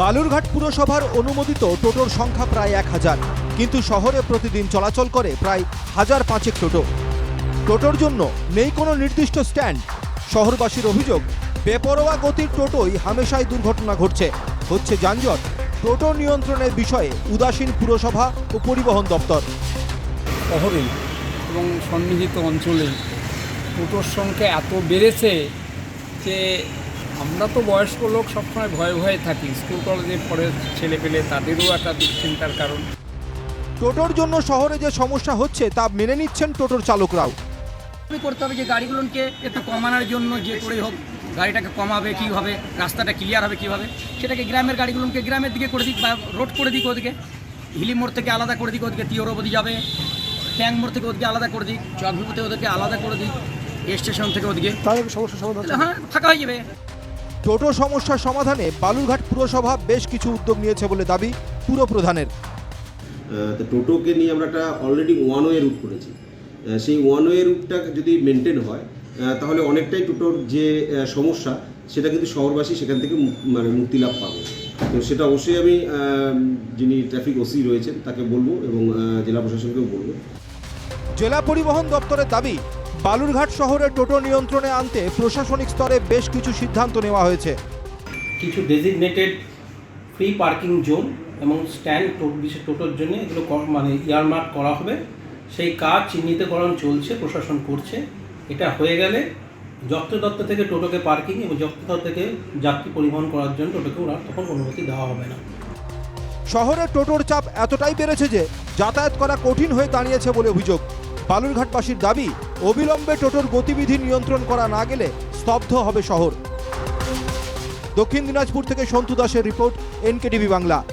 বালুরঘাট পুরসভার অনুমোদিত টোটোর সংখ্যা প্রায় এক হাজার, কিন্তু শহরে প্রতিদিন চলাচল করে প্রায় হাজার পাঁচেক টোটো। টোটোর জন্য নেই কোনো নির্দিষ্ট স্ট্যান্ড। শহরবাসীর অভিযোগ, বেপরোয়া গতির টোটোই হামেশাই দুর্ঘটনা ঘটছে। হচ্ছে যানজট, টোটো নিয়ন্ত্রণের বিষয়ে উদাসীন পুরসভা ও পরিবহন দপ্তর। শহরে এবং সন্নিহিত অঞ্চলে টোটোর সংখ্যা এত বেড়েছে যে আমরা তো বয়স্ক লোক সবসময় ভয়ে ভয়ে থাকি। স্কুল কলেজে পড়ে ছেলে পেলে তাদেরও একটা দুশ্চিন্তার কারণ। টোটোর জন্য শহরে যে সমস্যা হচ্ছে তা মেনে নিচ্ছেন টোটোর চালকরাও। করতে হবে যে গাড়িগুলোকে একটু কমানোর জন্য যে করেই হোক গাড়িটাকে কমাবে কীভাবে রাস্তাটা ক্লিয়ার হবে কীভাবে সেটাকে গ্রামের গাড়িগুলোকে গ্রামের দিকে করে দিক বা রোড করে দিক ওদিকে। হিলি মোড় থেকে আলাদা করে দিক ওদিকে তিওর অবধি যাবে। ট্যাঙ্ক মোড় থেকে ওদিকে আলাদা করে দিক চকভিপুতে ওদেরকে আলাদা করে দিক স্টেশন থেকে ওদিকে। তাহলে সমস্যা সমাধান হ্যাঁ ফাঁকা হয়ে যাবে। টোটো সমস্যার সমাধানে বালুরঘাট পুরসভা বেশ কিছু উদ্যোগ নিয়েছে বলে দাবি পুর প্রধানের তো টোটোকে নিয়ে আমরা একটা অলরেডি ওয়ান ওয়ে রুট করেছি সেই ওয়ান ওয়ে রুটটা যদি মেনটেন হয় তাহলে অনেকটাই টোটোর যে সমস্যা সেটা কিন্তু শহরবাসী সেখান থেকে মানে মুক্তি লাভ পাবে। তো সেটা অবশ্যই আমি যিনি ট্রাফিক ওসি রয়েছেন তাকে বলব এবং জেলা প্রশাসনকেও বলব। জেলা পরিবহন দপ্তরের দাবি বালুরঘাট শহরে টোটো নিয়ন্ত্রণে আনতে প্রশাসনিক স্তরে বেশ কিছু সিদ্ধান্ত নেওয়া হয়েছে। কিছু ডেজিগনেটেড ফ্রি পার্কিং জোন এবং স্ট্যান্ড বিশেষ টোটোর জন্য এগুলো মানে ইয়ারমার্ক করা হবে। সেই কাজ চিহ্নিতকরণ চলছে প্রশাসন করছে। এটা হয়ে গেলে যত্রতত্ত্ব থেকে টোটোকে পার্কিং এবং যত্রতত্ত্ব থেকে যাত্রী পরিবহন করার জন্য টোটোকে ওরা তখন অনুমতি দেওয়া হবে না। শহরে টোটোর চাপ এতটাই বেড়েছে যে যাতায়াত করা কঠিন হয়ে দাঁড়িয়েছে বলে অভিযোগ। বালুরঘাটবাসীর দাবি অবিলম্বে টোটোর গতিবিধি নিয়ন্ত্রণ করা না গেলে স্তব্ধ হবে শহর। দক্ষিণ দিনাজপুর থেকে সন্তু দাসের রিপোর্ট, এনকেটিভি বাংলা।